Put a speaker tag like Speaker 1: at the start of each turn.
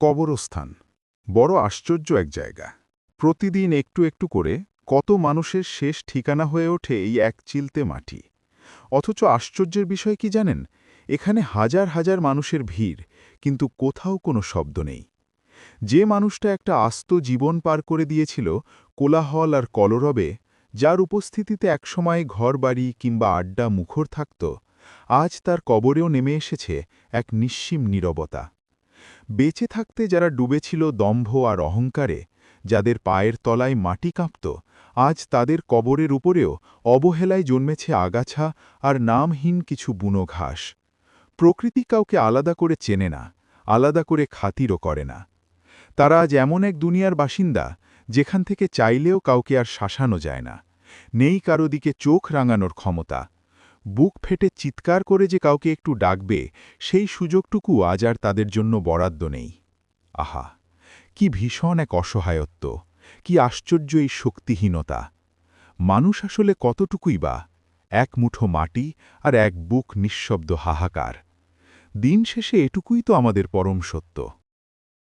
Speaker 1: কবরস্থান। বড় আশ্চর্য এক জায়গা। প্রতিদিন একটু একটু করে কত মানুষের শেষ ঠিকানা হয়ে ওঠে এই এক চিলতে মাটি। অথচ আশ্চর্যের বিষয় কি জানেন? এখানে হাজার হাজার মানুষের ভিড়, কিন্তু কোথাও কোনো শব্দ নেই। যে মানুষটা একটা আস্ত জীবন পার করে দিয়েছিল কোলাহল আর কলরবে, যার উপস্থিতিতে একসময় ঘরবাড়ি কিংবা আড্ডা মুখর থাকত, আজ তার কবরেও নেমে এসেছে এক নিঃসীম নীরবতা। বেঁচে থাকতে যারা ডুবেছিল দম্ভ আর অহংকারে, যাদের পায়ের তলায় মাটি কাঁপত, আজ তাদের কবরের উপরেও অবহেলায় জন্মেছে আগাছা আর নামহীন কিছু বুনো ঘাস। প্রকৃতি কাউকে আলাদা করে চেনে না, আলাদা করে খাতিরও করে না। তারা আজ এমন এক দুনিয়ার বাসিন্দা, যেখান থেকে চাইলেও কাউকে আর শাসানো যায় না। নেই কারও দিকে চোখ রাঙানোর ক্ষমতা বুক ফেটে চিৎকার করে যে কাউকে একটু ডাকবে, সেই সুযোগটুকু আজ আর তাদের জন্য বরাদ্দ নেই। আহা, কি ভীষণ এক অসহায়ত্ব, কি আশ্চর্য এই শক্তিহীনতা। মানুষ আসলে কতটুকুই বা, এক মুঠো মাটি আর এক বুক নিঃশব্দ হাহাকার। দিন শেষে এটুকুই তো আমাদের পরম সত্য।